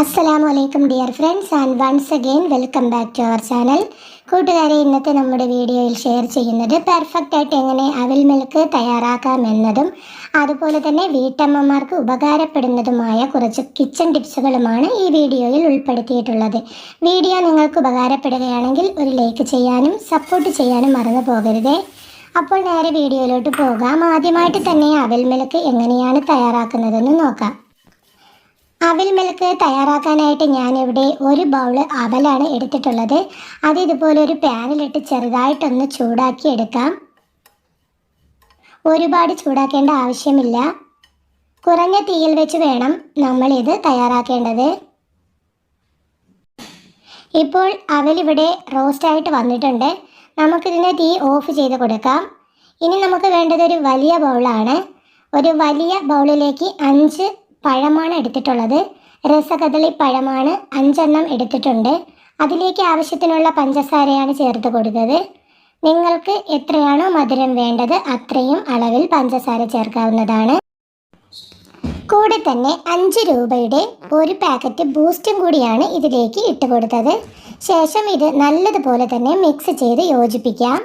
അസ്സലാമു അലൈക്കും dear friends and once again welcome back to our channel കൂട്ടുകാരെ ഇന്നത്തെ നമ്മുടെ വീഡിയോയിൽ ഷെയർ ചെയ്യുന്നത് പെർഫെക്റ്റ് ആയിട്ട് എങ്ങനെ അവിൽ മിൽക്ക് തയ്യാറാക്കാം എന്നതും അതുപോലെ തന്നെ വീട്ടമ്മമാർക്ക് ഉപകാരപ്പെടുന്നതുമായ കുറച്ച് കിച്ചൺ ടിപ്സുകളുമാണ് ഈ വീഡിയോയിൽ ഉൾപ്പെടുത്തിയിട്ടുള്ളത്. വീഡിയോ നിങ്ങൾക്ക് ഉപകാരപ്പെടുകയാണെങ്കിൽ ഒരു ലൈക്ക് ചെയ്യാനും സപ്പോർട്ട് ചെയ്യാനും മറന്നു പോകരുതേ. അപ്പോൾ നേരെ വീഡിയോയിലോട്ട് പോകാം. ആദ്യമായിട്ട് തന്നെ അവിൽ മിൽക്ക് എങ്ങനെയാണ് തയ്യാറാക്കുന്നതെന്ന് നോക്കാം. അവിൽ മിൽക്ക് തയ്യാറാക്കാനായിട്ട് ഞാനിവിടെ ഒരു ബൗൾ അവലാണ് എടുത്തിട്ടുള്ളത്. അത് ഇതുപോലെ ഒരു പാനിലിട്ട് ചെറുതായിട്ടൊന്ന് ചൂടാക്കി എടുക്കാം. ഒരുപാട് ചൂടാക്കേണ്ട ആവശ്യമില്ല. കുറഞ്ഞ തീയിൽ വെച്ച് വേണം നമ്മളിത് തയ്യാറാക്കേണ്ടത്. ഇപ്പോൾ അവലിവിടെ റോസ്റ്റായിട്ട് വന്നിട്ടുണ്ട്. നമുക്കിതിന്റെ തീ ഓഫ് ചെയ്ത് കൊടുക്കാം. ഇനി നമുക്ക് വേണ്ടത് ഒരു വലിയ ബൗളാണ് ഒരു വലിയ ബൗളിലേക്ക് അഞ്ച് പഴമാണ് എടുത്തിട്ടുള്ളത്. രസകദളി പഴമാണ് അഞ്ചെണ്ണം എടുത്തിട്ടുണ്ട്. അതിലേക്ക് ആവശ്യത്തിനുള്ള പഞ്ചസാരയാണ് ചേർത്ത് കൊടുത്തത്. നിങ്ങൾക്ക് എത്രയാണോ മധുരം വേണ്ടത് അത്രയും അളവിൽ പഞ്ചസാര ചേർക്കാവുന്നതാണ്. കൂടെ തന്നെ അഞ്ച് രൂപയുടെ ഒരു പാക്കറ്റ് ബൂസ്റ്റും കൂടിയാണ് ഇതിലേക്ക് ഇട്ട് കൊടുത്തത്. ശേഷം ഇത് നല്ലതുപോലെ തന്നെ മിക്സ് ചെയ്ത് യോജിപ്പിക്കാം.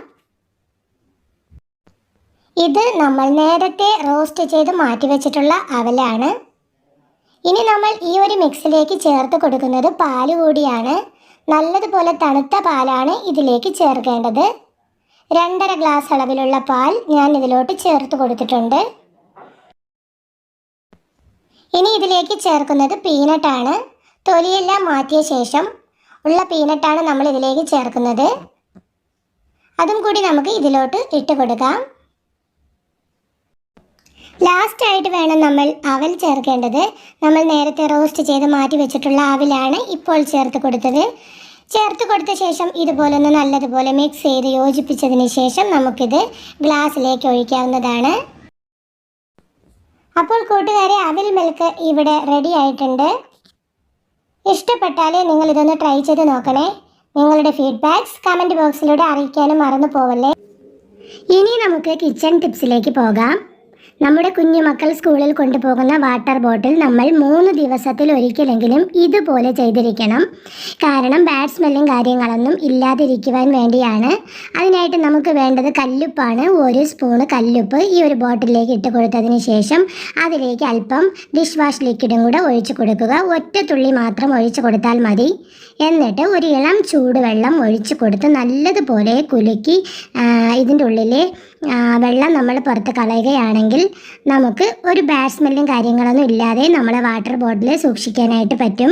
ഇത് നമ്മൾ നേരത്തെ റോസ്റ്റ് ചെയ്ത് മാറ്റി വെച്ചിട്ടുള്ള അവലാണ്. ഇനി നമ്മൾ ഈ ഒരു മിക്സിലേക്ക് ചേർത്ത് കൊടുക്കുന്നത് പാൽ കൂടിയാണ്. നല്ലതുപോലെ തണുത്ത പാലാണ് ഇതിലേക്ക് ചേർക്കേണ്ടത്. രണ്ടര ഗ്ലാസ് അളവിലുള്ള പാൽ ഞാൻ ഇതിലോട്ട് ചേർത്ത് കൊടുത്തിട്ടുണ്ട്. ഇനി ഇതിലേക്ക് ചേർക്കുന്നത് പീനട്ടാണ്. തൊലിയെല്ലാം മാറ്റിയ ശേഷം ഉള്ള പീനട്ടാണ് നമ്മൾ ഇതിലേക്ക് ചേർക്കുന്നത്. അതും കൂടി നമുക്ക് ഇതിലോട്ട് ഇട്ട് കൊടുക്കാം. ലാസ്റ്റ് ആയിട്ട് വേണം നമ്മൾ അവൽ ചേർക്കേണ്ടത്. നമ്മൾ നേരത്തെ റോസ്റ്റ് ചെയ്ത് മാറ്റി വെച്ചിട്ടുള്ള അവലാണ് ഇപ്പോൾ ചേർത്ത് കൊടുത്തത്. ചേർത്ത് കൊടുത്ത ശേഷം ഇതുപോലെ ഒന്ന് നല്ലതുപോലെ മിക്സ് ചെയ്ത് യോജിപ്പിച്ചതിന് ശേഷം നമുക്കിത് ഗ്ലാസ്സിലേക്ക് ഒഴിക്കാവുന്നതാണ്. അപ്പോൾ കൂട്ടുകാരെ അവിൽ മിൽക്ക് ഇവിടെ റെഡി ആയിട്ടുണ്ട്. ഇഷ്ടപ്പെട്ടാൽ നിങ്ങൾ ഇതൊന്ന് ട്രൈ ചെയ്ത് നോക്കണേ. നിങ്ങളുടെ ഫീഡ്ബാക്ക്സ് കമന്റ് ബോക്സിലൂടെ അറിയിക്കാനും മറന്നു പോവല്ലേ. ഇനി നമുക്ക് കിച്ചൺ ടിപ്സിലേക്ക് പോകാം. നമ്മുടെ കുഞ്ഞു കുഞ്ഞുമക്കൾ സ്കൂളിൽ കൊണ്ടുപോകുന്ന വാട്ടർ ബോട്ടിൽ നമ്മൾ മൂന്ന് ദിവസത്തിൽ ഒരിക്കലെങ്കിലും ഇതുപോലെ ചെയ്തിരിക്കണം. കാരണം ബാഡ് സ്മെല്ലും കാര്യങ്ങളൊന്നും ഇല്ലാതിരിക്കുവാൻ വേണ്ടിയാണ്. അതിനായിട്ട് നമുക്ക് വേണ്ടത് കല്ലുപ്പാണ്. ഒരു സ്പൂണ് കല്ലുപ്പ് ഈ ഒരു ബോട്ടിലേക്ക് ഇട്ട് കൊടുത്തതിന് ശേഷം അതിലേക്ക് അല്പം ഡിഷ് വാഷ് ലിക്വിഡും കൂടെ ഒഴിച്ചു കൊടുക്കുക. ഒറ്റ തുള്ളി മാത്രം ഒഴിച്ചു കൊടുത്താൽ മതി. എന്നിട്ട് ഒരു ഇളം ചൂടുവെള്ളം ഒഴിച്ചു കൊടുത്ത് നല്ലതുപോലെ കുലുക്കി ഇതിന്റെ ഉള്ളിൽ ആ, വെള്ളം നമ്മൾ പുറത്ത് കളയുകയാണെങ്കിൽ നമുക്ക് ഒരു ബാഡ് സ്മെല്ലും കാര്യങ്ങളൊന്നും ഇല്ലാതെ നമ്മളെ വാട്ടർ ബോട്ടിൽ സൂക്ഷിക്കാനായിട്ട് പറ്റും.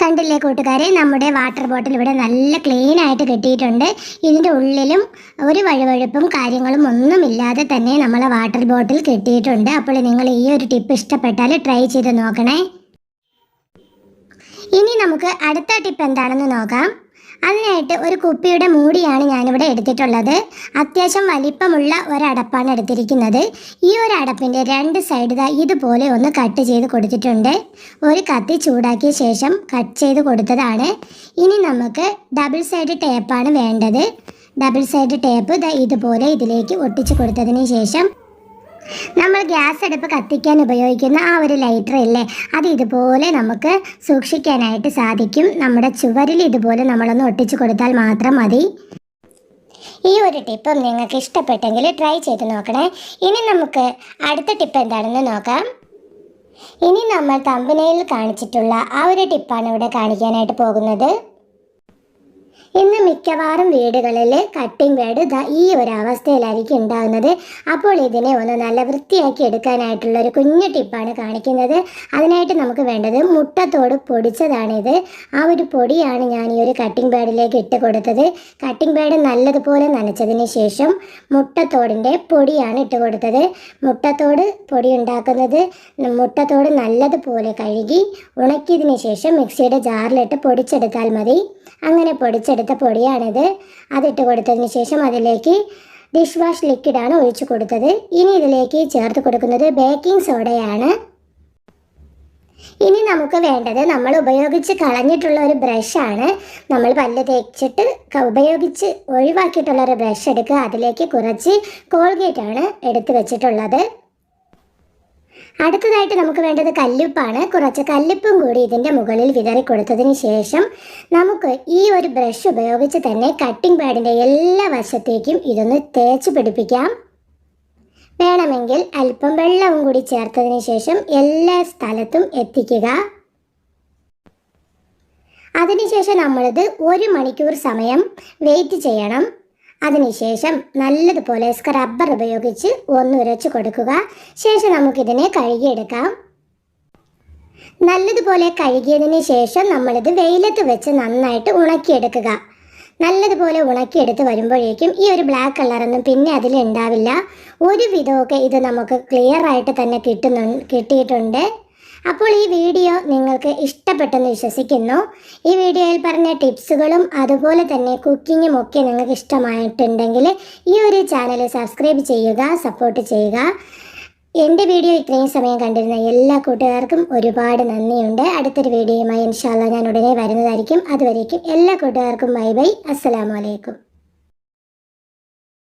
കണ്ടില്ലേ കൂട്ടുകാരെ നമ്മുടെ വാട്ടർ ബോട്ടിൽ ഇവിടെ നല്ല ക്ലീൻ ആയിട്ട് കിട്ടിയിട്ടുണ്ട്. ഇതിന്റെ ഉള്ളിലും ഒരു വഴുവഴുപ്പും കാര്യങ്ങളും ഒന്നുമില്ലാതെ തന്നെ നമ്മളെ വാട്ടർ ബോട്ടിൽ കിട്ടിയിട്ടുണ്ട്. അപ്പോൾ നിങ്ങൾ ഈ ഒരു ടിപ്പ് ഇഷ്ടപ്പെട്ടാൽ ട്രൈ ചെയ്ത് നോക്കണേ. ഇനി നമുക്ക് അടുത്ത ടിപ്പ് എന്താണെന്ന് നോക്കാം. അതിനായിട്ട് ഒരു കുപ്പിയുടെ മൂടിയാണ് ഞാനിവിടെ എടുത്തിട്ടുള്ളത്. അത്യാവശ്യം വലിപ്പമുള്ള ഒരടപ്പാണ് എടുത്തിരിക്കുന്നത്. ഈ ഒരു അടപ്പിന്റെ രണ്ട് സൈഡ് ഇതുപോലെ ഒന്ന് കട്ട് ചെയ്ത് കൊടുത്തിട്ടുണ്ട്. ഒരു കത്തി ചൂടാക്കിയ ശേഷം കട്ട് ചെയ്ത് കൊടുത്തതാണ്. ഇനി നമുക്ക് ഡബിൾ സൈഡ് ടേപ്പാണ് വേണ്ടത്. ഡബിൾ സൈഡ് ടേപ്പ് ഇതുപോലെ ഇതിലേക്ക് ഒട്ടിച്ച് കൊടുത്തതിന് ശേഷം നമ്മൾ ഗ്യാസ് അടുപ്പ് കത്തിക്കാൻ ഉപയോഗിക്കുന്ന ആ ഒരു ലൈറ്റർ ഇല്ലേ അത് ഇതുപോലെ നമുക്ക് സൂക്ഷിക്കാനായിട്ട് സാധിക്കും. നമ്മുടെ ചുവരിൽ ഇതുപോലെ നമ്മളൊന്ന് ഒട്ടിച്ചു കൊടുത്താൽ മാത്രം മതി. ഈ ഒരു ടിപ്പും നിങ്ങൾക്ക് ഇഷ്ടപ്പെട്ടെങ്കിൽ ട്രൈ ചെയ്ത് നോക്കണേ. ഇനി നമുക്ക് അടുത്ത ടിപ്പ് എന്താണെന്ന് നോക്കാം. ഇനി നമ്മൾ തമ്പനയിൽ കാണിച്ചിട്ടുള്ള ആ ഒരു ടിപ്പാണ് ഇവിടെ കാണിക്കാനായിട്ട് പോകുന്നത്. ഇന്ന് മിക്കവാറും വീടുകളിൽ കട്ടിംഗ് ബേഡ് ദാ ഈ ഒരു അവസ്ഥയിലായിരിക്കും ഉണ്ടാകുന്നത്. അപ്പോൾ ഇതിനെ ഒന്ന് നല്ല വൃത്തിയാക്കി എടുക്കാനായിട്ടുള്ള ഒരു കുഞ്ഞു ടിപ്പാണ് കാണിക്കുന്നത്. അതിനായിട്ട് നമുക്ക് വേണ്ടത് മുട്ടത്തോട് പൊടിച്ചതാണിത്. ആ ഒരു പൊടിയാണ് ഞാൻ ഈ ഒരു കട്ടിംഗ് ബേഡിലേക്ക് ഇട്ട് കൊടുത്തത്. കട്ടിംഗ് ബേഡ് നല്ലതുപോലെ നനച്ചതിന് ശേഷം മുട്ടത്തോടിന്റെ പൊടിയാണ് ഇട്ട് കൊടുത്തത്. മുട്ടത്തോട് പൊടി ഉണ്ടാക്കുന്നത് മുട്ടത്തോട് നല്ലതുപോലെ കഴുകി ഉണക്കിയതിന് ശേഷം മിക്സിയുടെ ജാറിലിട്ട് പൊടിച്ചെടുത്താൽ മതി. അങ്ങനെ പൊടിച്ചെടുത്ത പൊടിയാണിത്. അതിട്ട് കൊടുത്തതിന് ശേഷം അതിലേക്ക് ഡിഷ് വാഷ് ലിക്വിഡാണ് ഒഴിച്ചു കൊടുത്തത്. ഇനി ഇതിലേക്ക് ചേർത്ത് കൊടുക്കുന്നത് ബേക്കിംഗ് സോഡയാണ് ഇനി നമുക്ക് വേണ്ടത് നമ്മൾ ഉപയോഗിച്ച് കളഞ്ഞിട്ടുള്ള ഒരു ബ്രഷാണ് നമ്മൾ പല്ല് തേച്ചിട്ട് ഉപയോഗിച്ച് ഒഴിവാക്കിയിട്ടുള്ള ഒരു ബ്രഷ് എടുക്കുക. അതിലേക്ക് കുറച്ച് കോൾഗേറ്റാണ് എടുത്ത് വെച്ചിട്ടുള്ളത്. അടുത്തതായിട്ട് നമുക്ക് വേണ്ടത് കല്ലുപ്പാണ്. കുറച്ച് കല്ലുപ്പും കൂടി ഇതിന്റെ മുകളിൽ വിതറി കൊടുത്തതിന് ശേഷം നമുക്ക് ഈ ഒരു ബ്രഷ് ഉപയോഗിച്ച് തന്നെ കട്ടിംഗ് പാഡിന്റെ എല്ലാ വശത്തേക്കും ഇതൊന്ന് തേച്ച് പിടിപ്പിക്കാം. വേണമെങ്കിൽ അല്പം വെള്ളവും കൂടി ചേർത്തതിന് ശേഷം എല്ലാ സ്ഥലത്തും എത്തിക്കുക. അതിനുശേഷം നമ്മളിത് ഒരു മണിക്കൂർ സമയം വെയിറ്റ് ചെയ്യണം. അതിനുശേഷം നല്ലതുപോലെ സ്ക്രബ്ബർ ഉപയോഗിച്ച് ഒന്ന് ഉരച്ചു കൊടുക്കുക. ശേഷം നമുക്കിതിനെ കഴുകിയെടുക്കാം. നല്ലതുപോലെ കഴുകിയതിന് ശേഷം നമ്മളിത് വെയിലത്ത് വെച്ച് നന്നായിട്ട് ഉണക്കിയെടുക്കുക. നല്ലതുപോലെ ഉണക്കിയെടുത്ത് വരുമ്പോഴേക്കും ഈ ഒരു ബ്ലാക്ക് കളറൊന്നും പിന്നെ അതിൽ ഉണ്ടാവില്ല. ഒരു വിധമൊക്കെ ഇത് നമുക്ക് ക്ലിയർ ആയിട്ട് തന്നെ കിട്ടുന്നു കിട്ടിയിട്ടുണ്ട്. അപ്പോൾ ഈ വീഡിയോ നിങ്ങൾക്ക് ഇഷ്ടപ്പെട്ടെന്ന് വിശ്വസിക്കുന്നു. ഈ വീഡിയോയിൽ പറഞ്ഞ ടിപ്സുകളും അതുപോലെ തന്നെ കുക്കിങ്ങും ഒക്കെ നിങ്ങൾക്ക് ഇഷ്ടമായിട്ടുണ്ടെങ്കിൽ ഈ ഒരു ചാനൽ സബ്സ്ക്രൈബ് ചെയ്യുക സപ്പോർട്ട് ചെയ്യുക. എന്റെ വീഡിയോ ഇത്രയും സമയം കണ്ടിരുന്ന എല്ലാ കൂട്ടുകാർക്കും ഒരുപാട് നന്ദിയുണ്ട്. അടുത്തൊരു വീഡിയോയുമായി ഇൻഷാല്ല ഞാൻ ഉടനെ വരുന്നതായിരിക്കും. അതുവരേക്കും എല്ലാ കൂട്ടുകാർക്കും ബൈ ബൈ. അസ്സലാമു അലൈക്കും.